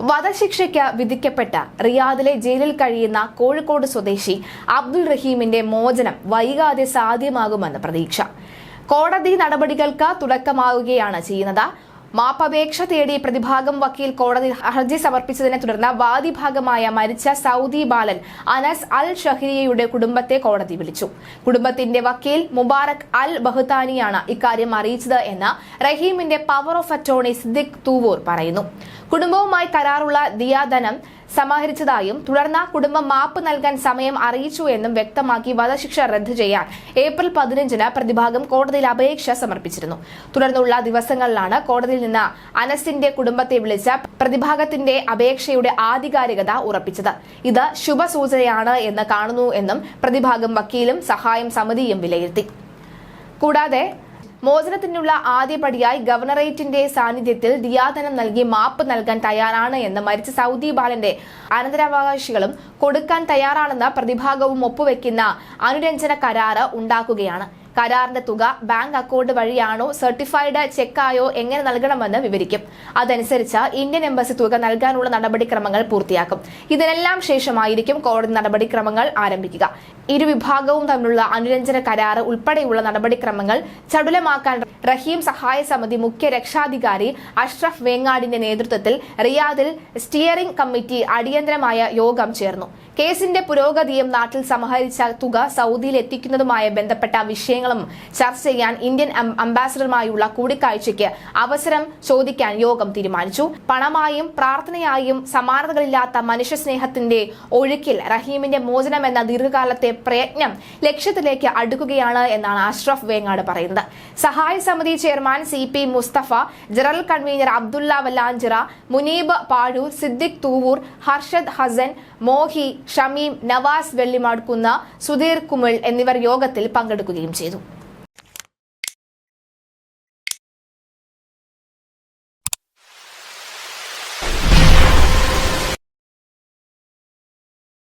വധശിക്ഷയ്ക്ക് വിധിക്കപ്പെട്ട റിയാദിലെ ജയിലിൽ കഴിയുന്ന കോഴിക്കോട് സ്വദേശി അബ്ദുൾ റഹീമിന്റെ മോചനം വൈകാതെ സാധ്യമാകുമെന്ന് പ്രതീക്ഷ. കോടതി നടപടികൾക്ക് തുടക്കമാവുകയാണ് ചെയ്യുന്നത്. മാപ്പപേക്ഷ തേടി പ്രതിഭാഗം വക്കീൽ കോടതി ഹർജി സമർപ്പിച്ചതിനെ തുടർന്ന് വാദിഭാഗമായ മരിച്ച സൗദി ബാലൻ അനസ് അൽ ഷഹരിയയുടെ കുടുംബത്തെ കോടതി വിളിച്ചു. കുടുംബത്തിന്റെ വക്കീൽ മുബാറക് അൽ ബഹുത്താനിയാണ് ഇക്കാര്യം അറിയിച്ചത് എന്ന് റഹീമിന്റെ power of attorney Siddique Thuvur പറയുന്നു. കുടുംബവുമായി കരാറുള്ള ദിയാധനം സമാഹരിച്ചതായും തുടർന്ന് കുടുംബം മാപ്പ് നൽകാൻ സമയം അറിയിച്ചു എന്നും വ്യക്തമാക്കി വധശിക്ഷ റദ്ദു ചെയ്യാൻ ഏപ്രിൽ പതിനഞ്ചിന് പ്രതിഭാഗം കോടതിയിൽ അപേക്ഷ സമർപ്പിച്ചിരുന്നു. തുടർന്നുള്ള ദിവസങ്ങളിലാണ് കോടതിയിൽ നിന്ന് അനസിന്റെ കുടുംബത്തെ വിളിച്ച പ്രതിഭാഗത്തിന്റെ അപേക്ഷയുടെ ആധികാരികത ഉറപ്പിച്ചത്. ഇത് ശുഭസൂചനയാണ് എന്ന് കാണുന്നു എന്നും പ്രതിഭാഗം വക്കീലും സഹായം സമിതിയും വിലയിരുത്തി. കൂടാതെ മോചനത്തിനുള്ള ആദ്യപടിയായി ഗവർണറേറ്റിന്റെ സാന്നിധ്യത്തിൽ ദിയാദനം നൽകി മാപ്പ് നൽകാൻ തയ്യാറാണ് എന്ന് മരിച്ച സൗദി ബാലന്റെ അനന്തരാവകാശികളും കൊടുക്കാൻ തയ്യാറാണെന്ന് പ്രതിഭാഗവും ഒപ്പുവെക്കുന്ന അനുരഞ്ജന കരാറ് ഉണ്ടാക്കുകയാണ്. കരാറിന്റെ തുക ബാങ്ക് അക്കൗണ്ട് വഴിയാണോ സർട്ടിഫൈഡ് ചെക്കായോ എങ്ങനെ നൽകണമെന്ന് വിവരിക്കും. അതനുസരിച്ച് ഇന്ത്യൻ എംബസി തുക നൽകാനുള്ള നടപടിക്രമങ്ങൾ പൂർത്തിയാക്കും. ഇതിനെല്ലാം ശേഷമായിരിക്കും കോടതി നടപടിക്രമങ്ങൾ ആരംഭിക്കുക. ഇരുവിഭാഗവും തമ്മിലുള്ള അനുരഞ്ജന കരാറ് ഉൾപ്പെടെയുള്ള നടപടിക്രമങ്ങൾ ചടുലമാക്കാൻ റഹീം സഹായ സമിതി മുഖ്യ രക്ഷാധികാരി അഷ്റഫ് വേങ്ങാടിന്റെ നേതൃത്വത്തിൽ റിയാദിൽ സ്റ്റിയറിംഗ് കമ്മിറ്റി അടിയന്തരമായ യോഗം ചേർന്നു. കേസിന്റെ പുരോഗതിയും നാട്ടിൽ സമാഹരിച്ച തുക സൗദിയിൽ എത്തിക്കുന്നതുമായി ബന്ധപ്പെട്ട വിഷയങ്ങളും ചർച്ച ചെയ്യാൻ ഇന്ത്യൻ അംബാസഡറുമായുള്ള കൂടിക്കാഴ്ചയ്ക്ക് അവസരം ചോദിക്കാൻ യോഗം തീരുമാനിച്ചു. പണമായും പ്രാർത്ഥനയായും സമാനതകളില്ലാത്ത മനുഷ്യസ്നേഹത്തിന്റെ ഒഴുക്കിൽ റഹീമിന്റെ മോചനം എന്ന ദീർഘകാലത്തെ പ്രയത്നം ലക്ഷ്യത്തിലേക്ക് അടുക്കുകയാണ് എന്നാണ് അഷ്റഫ് വേങ്ങാട് പറയുന്നത്. സഹായ സമിതി chairman C P Mustafa general convener Abdulla Vallanchira Muneeb Pazhoor Siddique Thuvoor Harshad Hassan Mohi Shameem Navas Vellimadukunnu Sudheer Kumil എന്നിവർ യോഗത്തിൽ പങ്കെടുക്കുകയും ചെയ്തു.